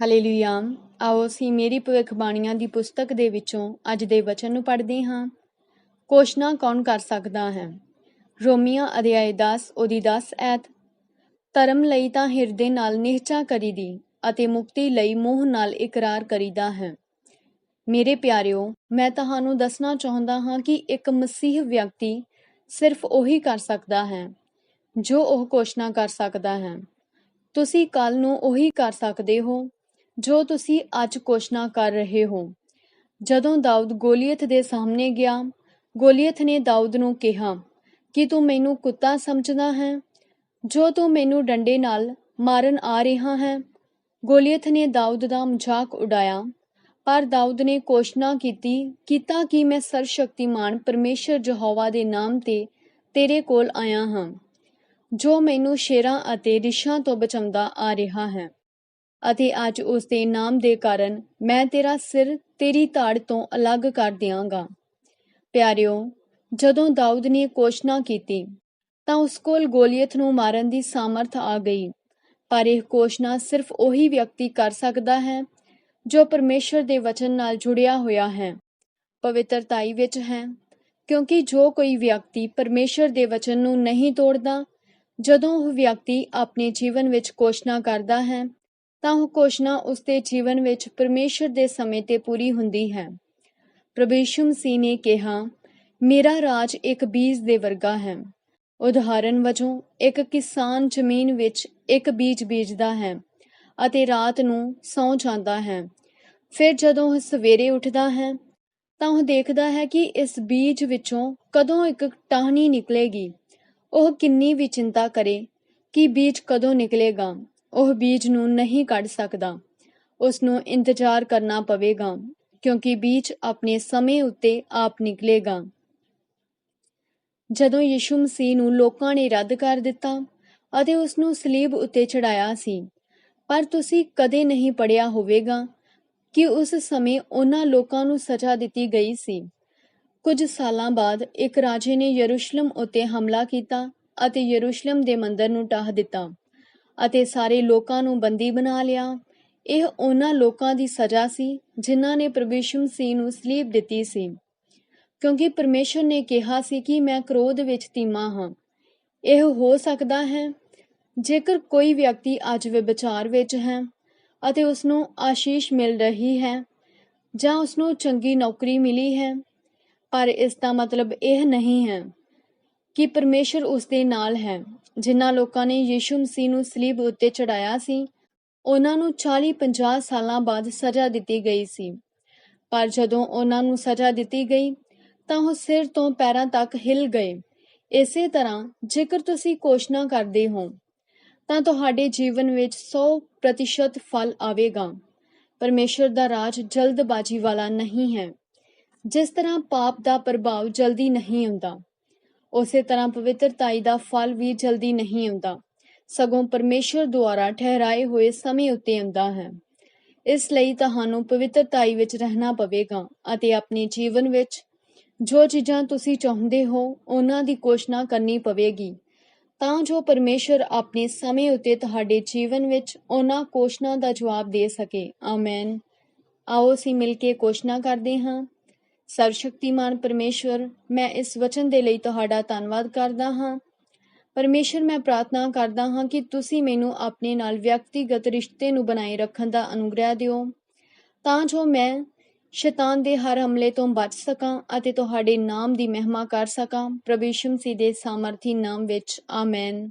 Hallelujah. ਆਓ ਅਸੀਂ ਮੇਰੀ ਭਵਿੱਖਬਾਣੀਆਂ ਦੀ ਪੁਸਤਕ ਦੇ ਵਿੱਚੋਂ ਅੱਜ ਦੇ ਵਚਨ ਨੂੰ ਪੜ੍ਹਦੇ ਹਾਂ। ਕੋਸ਼ਨਾ ਕੌਣ ਕਰ ਸਕਦਾ ਹੈ? ਰੋਮੀਆਂ ਅਧਿਆਇ 10 ਉਹਦੀ 10 ਐਤ ਧਰਮ ਲਈ ਤਾਂ ਹਿਰਦੇ ਨਾਲ ਨਿਹਚਾ ਕਰੀਦੀ ਅਤੇ ਮੁਕਤੀ ਲਈ ਮੂੰਹ ਨਾਲ ਇਕਰਾਰ ਕਰੀਦਾ ਹੈ। ਮੇਰੇ ਪਿਆਰਿਓ, ਮੈਂ ਤੁਹਾਨੂੰ ਦੱਸਣਾ ਚਾਹੁੰਦਾ ਹਾਂ ਕਿ ਇੱਕ ਮਸੀਹ ਵਿਅਕਤੀ ਸਿਰਫ ਉਹੀ ਕਰ ਸਕਦਾ ਹੈ, ਜੋ ਉਹ ਕੋਸ਼ਨਾ ਕਰ ਸਕਦਾ ਹੈ। ਤੁਸੀਂ ਕੱਲ ਨੂੰ ਉਹੀ ਕਰ ਸਕਦੇ ਹੋ। ਜੋ ਤੁਸੀਂ ਅੱਜ ਕੋਸ਼ਨਾ ਕਰ ਰਹੇ ਹੋ। ਜਦੋਂ ਦਾਊਦ ਗੋਲੀਅਥ ਦੇ ਸਾਹਮਣੇ ਗਿਆ ਗੋਲੀਅਥ ਨੇ ਦਾਊਦ ਨੂੰ ਕਿਹਾ, ਕਿ ਤੂੰ ਮੈਨੂੰ ਕੁੱਤਾ ਸਮਝਦਾ ਹੈ? ਜੋ ਤੂੰ ਮੈਨੂੰ ਡੰਡੇ ਨਾਲ ਮਾਰਨ ਆ ਰਿਹਾ ਹੈ? ਗੋਲੀਅਥ ਨੇ ਦਾਊਦ ਦਾ ਮਜ਼ਾਕ ਉਡਾਇਆ, ਪਰ ਦਾਊਦ ਨੇ ਕੋਸ਼ਨਾ ਕੀਤੀ, ਕੀਤਾ ਕਿ? ਮੈਂ ਸਰਸ਼ਕਤੀਮਾਨ ਪਰਮੇਸ਼ਰ ਯਹੋਵਾ ਦੇ ਨਾਮ ਤੇ ਤੇਰੇ ਕੋਲ ਆਇਆ ਹਾਂ, ਜੋ ਮੈਨੂੰ ਸ਼ੇਰਾਂ ਅਤੇ ਰਿਸ਼ਾਂ ਤੋਂ ਬਚਾਉਂਦਾ ਆ ਰਿਹਾ ਹੈ। ਅਤੇ ਅੱਜ ਉਸ ਦੇ ਨਾਮ ਦੇ ਕਾਰਨ ਮੈਂ ਤੇਰਾ ਸਿਰ ਤੇਰੀ ਧਾੜ ਤੋਂ ਅਲੱਗ ਕਰ ਦਿਆਂਗਾ। ਪਿਆਰਿਓ, ਜਦੋਂ ਦਾਊਦ ਨੇ ਕੋਸ਼ਨਾ ਕੀਤੀ, ਤਾਂ ਉਸ ਕੋਲ ਗੋਲੀਅਥ ਨੂੰ ਮਾਰਨ ਦੀ ਸਾਮਰਥ ਆ ਗਈ। ਪਰ ਇਹ ਕੋਸ਼ਨਾ ਸਿਰਫ ਉਹੀ ਵਿਅਕਤੀ ਕਰ ਸਕਦਾ ਹੈ, ਜੋ ਪਰਮੇਸ਼ਰ ਦੇ ਵਚਨ ਨਾਲ ਜੁੜਿਆ ਹੋਇਆ ਹੈ। ਪਵਿੱਤਰਤਾਈ ਵਿੱਚ ਹੈ, ਕਿਉਂਕਿ ਜੋ ਕੋਈ ਵਿਅਕਤੀ ਪਰਮੇਸ਼ਰ ਦੇ ਵਚਨ ਨੂੰ ਨਹੀਂ ਤੋੜਦਾ, ਜਦੋਂ ਉਹ ਵਿਅਕਤੀ ਆਪਣੇ ਜੀਵਨ ਵਿੱਚ ਕੋਸ਼ਨਾ ਕਰਦਾ ਹੈ ਤਾਂ ਉਹ ਕੋਸ਼ਨਾ ਉਸ ਦੇ ਜੀਵਨ ਵਿੱਚ ਪਰਮੇਸ਼ਰ ਦੇ ਸਮੇਂ ਤੇ ਪੂਰੀ ਹੁੰਦੀ ਹੈ। ਪ੍ਰਭੂ ਯਿਸੂ ਮਸੀਹ ਨੇ ਕਿਹਾ, ਮੇਰਾ ਰਾਜ ਇੱਕ ਬੀਜ ਦੇ ਵਰਗਾ ਹੈ। ਉਦਾਹਰਨ ਵਜੋਂ, ਇੱਕ ਕਿਸਾਨ ਜ਼ਮੀਨ ਵਿੱਚ ਇੱਕ ਬੀਜ ਬੀਜਦਾ ਹੈ ਅਤੇ ਰਾਤ ਨੂੰ ਸੌਂ ਜਾਂਦਾ ਹੈ। ਫਿਰ ਜਦੋਂ ਉਹ ਸਵੇਰੇ ਉੱਠਦਾ ਹੈ, ਤਾਂ ਉਹ ਦੇਖਦਾ ਹੈ ਕਿ ਇਸ ਬੀਜ ਵਿੱਚੋਂ ਕਦੋਂ ਇੱਕ ਟਾਹਣੀ ਨਿਕਲੇਗੀ। ਉਹ ਕਿੰਨੀ ਵੀ ਚਿੰਤਾ ਕਰੇ ਕਿ ਬੀਜ ਕਦੋਂ ਨਿਕਲੇਗਾ। ਉਹ ਬੀਜ ਨੂੰ ਨਹੀਂ ਕੱਢ ਸਕਦਾ। ਉਸ ਨੂੰ ਇੰਤਜ਼ਾਰ ਕਰਨਾ ਪਵੇਗਾ, ਕਿਉਂਕਿ ਬੀਜ ਆਪਣੇ ਸਮੇਂ ਉੱਤੇ ਆਪ ਨਿਕਲੇਗਾ। ਜਦੋਂ ਯਿਸੂ ਮਸੀਹ ਨੂੰ ਲੋਕਾਂ ਨੇ ਰੱਦ ਕਰ ਦਿੱਤਾ ਅਤੇ ਉਸ ਨੂੰ ਸਲੀਬ ਉੱਤੇ ਚੜਾਇਆ ਸੀ, ਪਰ ਤੁਸੀਂ ਕਦੇ ਨਹੀਂ ਪੜਿਆ ਹੋਵੇਗਾ ਕਿ ਉਸ ਸਮੇਂ ਉਹਨਾਂ ਲੋਕਾਂ ਨੂੰ ਸਜ਼ਾ ਦਿੱਤੀ ਗਈ ਸੀ। ਕੁਝ ਸਾਲਾਂ ਬਾਅਦ ਇੱਕ ਰਾਜੇ ਨੇ ਯਰੂਸ਼ਲਮ ਉੱਤੇ ਹਮਲਾ ਕੀਤਾ ਅਤੇ ਯਰੂਸ਼ਲਮ ਦੇ ਮੰਦਰ ਨੂੰ ਢਾਹ ਦਿੱਤਾ। ਅਤੇ ਸਾਰੇ ਲੋਕਾਂ ਨੂੰ ਬੰਦੀ ਬਣਾ ਲਿਆ। ਇਹ ਉਹਨਾਂ ਲੋਕਾਂ ਦੀ ਸਜ਼ਾ ਸੀ, ਜਿਨ੍ਹਾਂ ਨੇ ਪ੍ਰਭੂ ਸੀ ਨੂੰ ਸਲੀਬ ਦਿੱਤੀ ਸੀ। ਕਿਉਂਕਿ ਪਰਮੇਸ਼ਰ ਨੇ ਕਿਹਾ ਸੀ ਕਿ ਮੈਂ ਕ੍ਰੋਧ ਵਿੱਚ ਤੀਮਾ ਹਾਂ। ਇਹ ਹੋ ਸਕਦਾ ਹੈ, ਜੇਕਰ ਕੋਈ ਵਿਅਕਤੀ ਅੱਜ ਵਿਚਾਰ ਵਿੱਚ ਹੈ ਅਤੇ ਉਸ ਨੂੰ ਆਸ਼ੀਸ਼ ਮਿਲ ਰਹੀ ਹੈ ਜਾਂ ਉਸ ਨੂੰ ਚੰਗੀ ਨੌਕਰੀ ਮਿਲੀ ਹੈ, ਪਰ ਇਸ ਦਾ ਮਤਲਬ ਇਹ ਨਹੀਂ ਹੈ। ਕਿ ਪਰਮੇਸ਼ਰ ਉਸ ਦੇ ਨਾਲ ਹੈ, ਜਿਨ੍ਹਾਂ ਲੋਕਾਂ ਨੇ ਯੀਸ਼ੂ ਮਸੀਹ ਨੂੰ ਸਲੀਬ ਉੱਤੇ ਚੜਾਇਆ ਸੀ। ਉਹਨਾਂ ਨੂੰ 40-50 ਸਾਲਾਂ ਬਾਅਦ ਸਜ਼ਾ ਦਿੱਤੀ ਗਈ ਸੀ। ਪਰ ਜਦੋਂ ਉਹਨਾਂ ਨੂੰ ਸਜ਼ਾ ਦਿੱਤੀ ਗਈ, ਤਾਂ ਉਹ ਸਿਰ ਤੋਂ ਪੈਰਾਂ ਤੱਕ ਹਿਲ ਗਏ। ਇਸੇ ਤਰ੍ਹਾਂ ਜੇਕਰ ਤੁਸੀਂ ਕੋਸ਼ਨਾ ਕਰਦੇ ਹੋ, ਤਾਂ ਤੁਹਾਡੇ ਜੀਵਨ ਵਿੱਚ 100% ਫਲ ਆਵੇਗਾ। ਪਰਮੇਸ਼ਰ ਦਾ ਰਾਜ ਜਲਦਬਾਜ਼ੀ ਵਾਲਾ ਨਹੀਂ ਹੈ। ਜਿਸ ਤਰ੍ਹਾਂ ਪਾਪ ਦਾ ਪ੍ਰਭਾਵ ਜਲਦੀ ਨਹੀਂ ਹੁੰਦਾ ਉਸੇ ਤਰ੍ਹਾਂ ਪਵਿੱਤਰਤਾਈ ਦਾ ਫਲ ਵੀ ਜਲਦੀ ਨਹੀਂ ਆਉਂਦਾ। ਸਗੋਂ ਪਰਮੇਸ਼ਰ ਦੁਆਰਾ ਠਹਿਰਾਏ ਹੋਏ ਸਮੇਂ ਉੱਤੇ ਆਉਂਦਾ ਹੈ। ਇਸ ਲਈ ਤੁਹਾਨੂੰ ਪਵਿੱਤਰਤਾਈ ਵਿੱਚ ਰਹਿਣਾ ਪਵੇਗਾ ਅਤੇ ਆਪਣੇ ਜੀਵਨ ਵਿੱਚ ਜੋ ਚੀਜ਼ਾਂ ਤੁਸੀਂ ਚਾਹੁੰਦੇ ਹੋ, ਉਹਨਾਂ ਦੀ ਕੋਸ਼ਿਸ਼ ਕਰਨੀ ਪਵੇਗੀ। ਤਾਂ ਜੋ ਪਰਮੇਸ਼ਰ ਆਪਣੇ ਸਮੇਂ ਉੱਤੇ ਤੁਹਾਡੇ ਜੀਵਨ ਵਿੱਚ ਉਹਨਾਂ ਕੋਸ਼ਿਸ਼ਾਂ ਦਾ ਜਵਾਬ ਦੇ ਸਕੇ। ਆਮੇਨ। ਆਓ ਅਸੀਂ ਮਿਲ ਕੇ ਕੋਸ਼ਿਸ਼ ਕਰਦੇ ਹਾਂ। ਸਰਵਸ਼ਕਤੀਮਾਨ ਪਰਮੇਸ਼ਵਰ, ਮੈਂ ਇਸ ਵਚਨ ਦੇ ਲਈ ਤੁਹਾਡਾ ਧੰਨਵਾਦ ਕਰਦਾ ਹਾਂ। ਪਰਮੇਸ਼ਰ ਮੈਂ ਪ੍ਰਾਰਥਨਾ ਕਰਦਾ ਹਾਂ ਕਿ ਤੁਸੀਂ ਮੈਨੂੰ ਆਪਣੇ ਨਾਲ ਵਿਅਕਤੀਗਤ ਰਿਸ਼ਤੇ ਨੂੰ ਬਣਾਏ ਰੱਖਣ ਦਾ ਅਨੁਗ੍ਰਹਿ ਦਿਓ। ਤਾਂ ਜੋ ਮੈਂ ਸ਼ੈਤਾਨ ਦੇ ਹਰ ਹਮਲੇ ਤੋਂ ਬਚ ਸਕਾਂ ਅਤੇ ਤੁਹਾਡੇ ਨਾਮ ਦੀ ਮਹਿਮਾ ਕਰ ਸਕਾਂ। ਪ੍ਰਭੂ ਯਿਸੂ ਮਸੀਹ ਦੇ ਸਾਮਰਥੀ ਨਾਮ ਵਿੱਚ, ਆਮੇਨ।